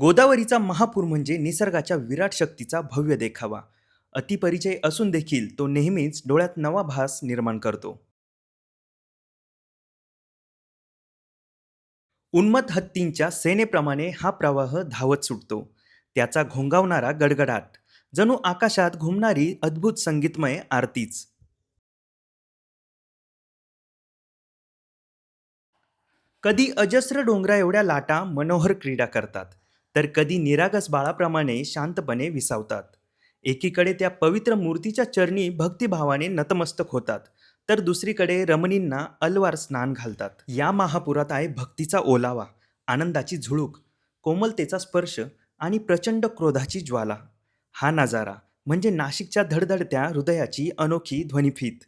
गोदावरीचा महापूर म्हणजे निसर्गाच्या विराट शक्तीचा भव्य देखावा. अतिपरिचय असून देखील तो नेहमीच डोळ्यात नवा भास निर्माण करतो. उन्मत हत्तींच्या सेनेप्रमाणे हा प्रवाह धावत सुटतो. त्याचा घोंगावणारा गडगडाट जणू आकाशात घुमणारी अद्भुत संगीतमय आरतीच. कधी अजस्र डोंगरा एवढ्या लाटा मनोहर क्रीडा करतात. तर कधी निरागस बाळाप्रमाणे शांतपणे विसावतात. एकीकडे त्या पवित्र मूर्तीच्या चरणी भक्तिभावाने नतमस्तक होतात तर दुसरीकडे रमणींना अलवार स्नान घालतात. या महापुरात आहे भक्तीचा ओलावा आनंदाची झुळूक कोमलतेचा स्पर्श आणि प्रचंड क्रोधाची ज्वाला. हा नजारा म्हणजे नाशिकच्या धडधडत्या हृदयाची अनोखी ध्वनिफीत.